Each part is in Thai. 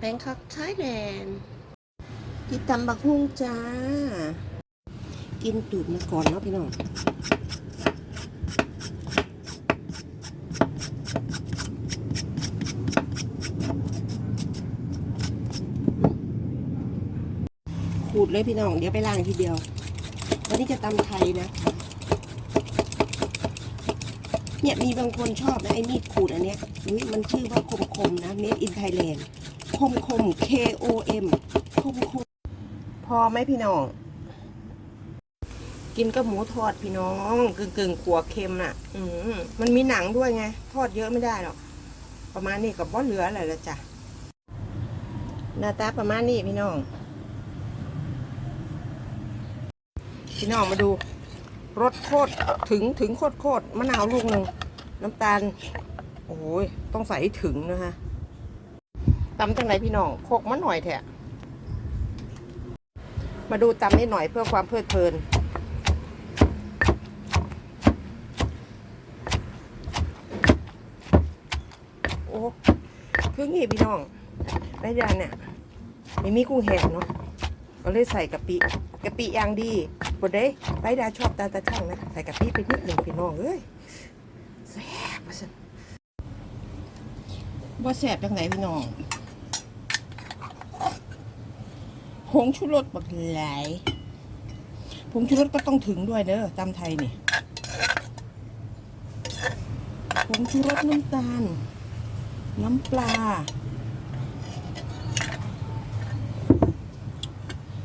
แบงคอกไทยแลนด์กินตำบักฮุ่งจ้า กินตูดมาก่อนเนาะพี่น้องขูดเลยพี่น้อง เดี๋ยวไปล้างทีเดียว วันนี้จะตำไทยนะ เนี่ยมีบางคนชอบนะ ไอ้มีดขูดอันเนี้ยมันชื่อว่าคมคมๆนะ Made in Thailand คมคม K O M คมคม พอไหมพี่น้อง กินกับหมูทอดพี่น้องกึ่งกึ่งขัวเค็มน่ะ อืมมันมีหนังด้วยไง ทอดเยอะไม่ได้หรอก ประมาณนี้กับบ่เหลืออะไรล้วจ้ะ หน้าตาประมาณนี้พี่น้อง พี่น้องมาดูรสโคตรถึงถึงโคตรโคตรมะนาวลูกหนึ่งน้ำตาล โอ้ยต้องใส่ถึงนะคะ ตำจังไรพี่น้องโคกมาหน่อยแถะมาดูตำนิดหน่อยเพื่อความเพลิดเพลิน โอ้คืองี้พี่น้องไรเดือนเนี่ยไม่มีกุ้งแห้งเนาะก็เลยใส่กะปิกะปิอย่างดีบดเด้ไปดาชอบตาตาช่างนะ ใส่กะปิไปนิดหนึ่งพี่น้องเอ้ยแซ่บว่าซั่นบ่แซ่บจังไหนพี่น้อง ผงชูรสบักหลายผงชูรสก็ต้องถึงด้วยเด้อตำไทยนี่ผงชูรสน้ำตาล น้ำปลา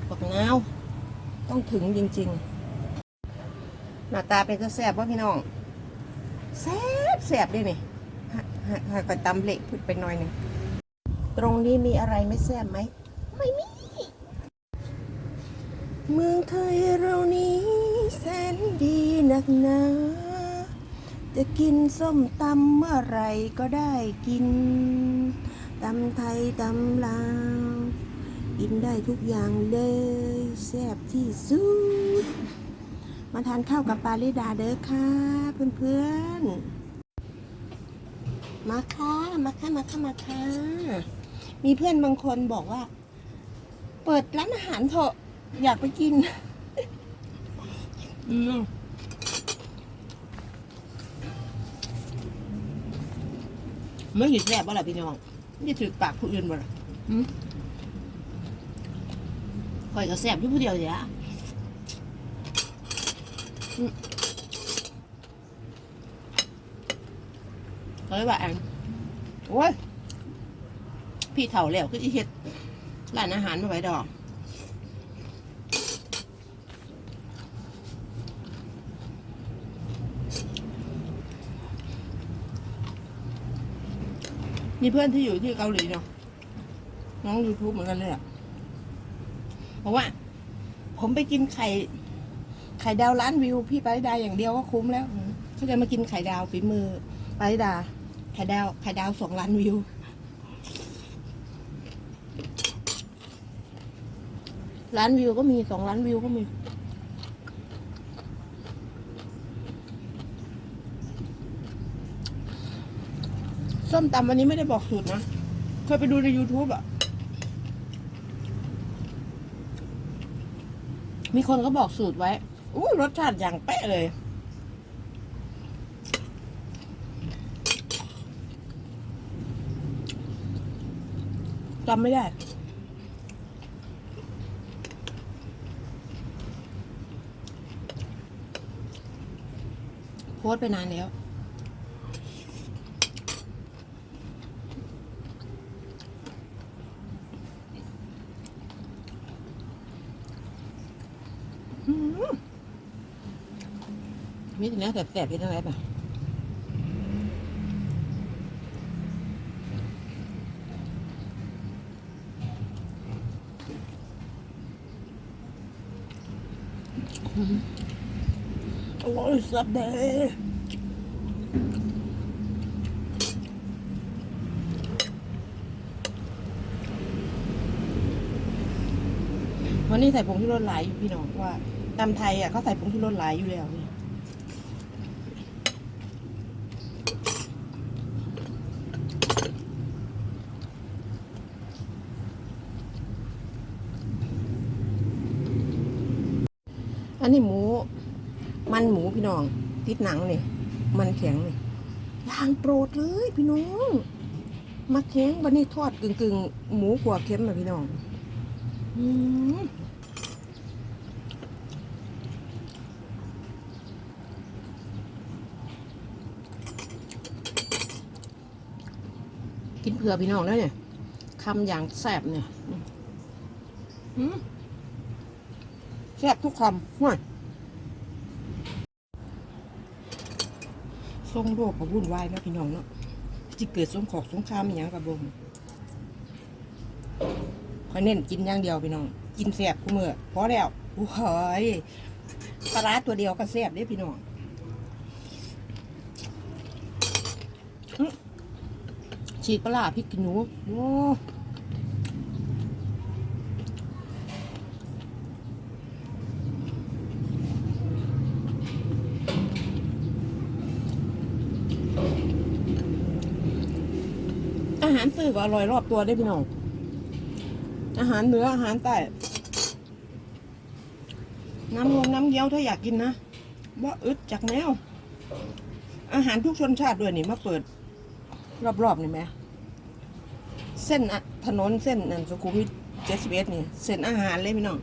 บักนาวต้องถึงจริง ๆ หน้าตาเป็นจะแสบว่าพี่น้องแสบแสบด้วยนี่ฮะฮะฮะก็ตำเละพุดไปหน่อยหนึ่งตรงนี้มีอะไรไม่แสบไหม ไม่มี เมืองไทยเรานี้แสนดีนักหนา จะกินส้มตำเมื่อไรก็ได้กินตำไทยตำลาวกินได้ทุกอย่างเลยแซ่บที่สุด มาทานข้าวกับปาลิดาเด้อค่ะเพื่อนๆ มาค่ะมาค่ะมาค่ะมาค่ะมีเพื่อนบางคนบอกว่า เปิดร้านอาหารเถอะ อยากไปกิน อืมไม่หยุดแซ่บบ่ล่ะพี่น้องนี่ถือปากผู้อื่นบ่ล่ะหืมข่อยก็แซ่บอยู่ผู้เดียวเดียวอืมเขาเลยว่าอันโอ้ย พี่เฒ่าแล้วคือที่เฮ็ดร้านอาหารมาไว้ดอก มีเพื่อนที่อยู่ที่เกาหลีเนาะน้องยูทูบเหมือนกันเลยอะเพราะว่า ผมไปกินไข่ ไข่ดาวล้านวิว พี่ปาริดาอย่างเดียวก็คุ้มแล้วเขาจะมากินไข่ดาวฝีมือปาริดา ไข่ดาวไข่ดาวสองล้านวิวล้านวิวก็มีสองล้านวิวก็มี ส้มตำวันนี้ไม่ได้บอกสูตรนะ เคยไปดูใน YouTube อะมีคนก็บอกสูตรไว้อุ้รสชาติอย่างเป๊ะเลย จำไม่ได้ โพสไปนานแล้ว มีแต่เนื้อแสบๆเป็นอะไรป่ะโอ้ยสับเด ใส่ผงชูรสหลอยู่พี่น้องว่าตำไทยอะเขาใส่ผงชูรสหลอยู่แล้วนี่อันนี้หมู มันหมูพี่น้อง ติดหนังนี่มันแข็งนี่ยางโปรดเลยพี่น้องมาแข็งวันนี้ทอดกึ่งกึ่งหมูขัวเค็มนะพี่น้อง อืม กินเผื่อพี่น้องแล้วเนี่ยคำอย่างแซ่บเนี่ยแซ่บทุกคำห่วยทรงโลกกับวุ่นวายนะพี่น้องเนาะจิเกิดสงขอกสงครามอย่างกับบงคอยเน้นกินอย่างเดียวพี่น้อง กินแซ่บกูเมื่อพอแล้วโอ้ยปลาร้าตัวเดียวก็แซ่บเด้พี่น้องอื้อ ฉีกปลาพริกขี้หนูโอ้อาหารซื้อก็อร่อยรอบตัวได้พี่น้อง อาหารเหนืออาหารใต้น้ำลงน้ำเงี้ยวถ้าอยากกินนะว่าอึดจากแนว อาหารทุกชนชาติด้วยนี่มาเปิด รอบๆนี่ไหมเส้นอะถนนเส้นนั่นสุขุมวิทเจ็ดสิบเอ็ดนี่ เส้นอาหารเลยพี่น้อง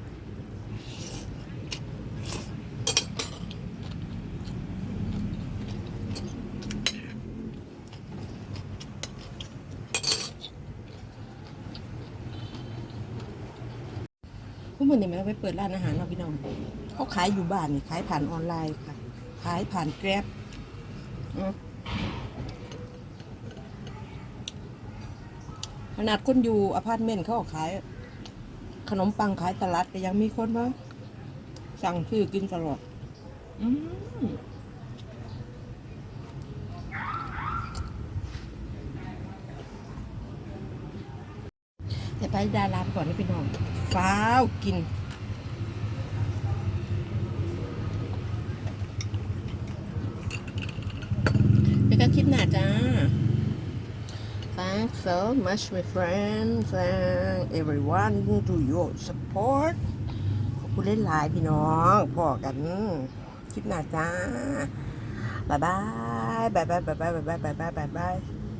พวกมันนี่มันไปเปิดร้านอาหารเนาพี่น้องเขาขายอยู่บ้านนี่ขายผ่านออนไลน์ค่ะ ขายผ่านแกร็บอื ขนาดคนอยู่อพาร์ตเมนต์เขาขาย ขนมปังขายตลาดแต่ยังมีคนว่าสั่งซื้อกินตลอดอืมเดี๋ยวไปดารามก่อนนะพี่น้องฟ้าวกิน ไปกันคลิปหน้าจ้า Thanks so much my friends and everyone to your support ขอบคุณเล่นหลายพี่น้องพอกันคลิปหน้าจ้าบายบายบ๊ายบายบ๊ายบายบ๊ายบายบ๊ายบายบ๊ายบาย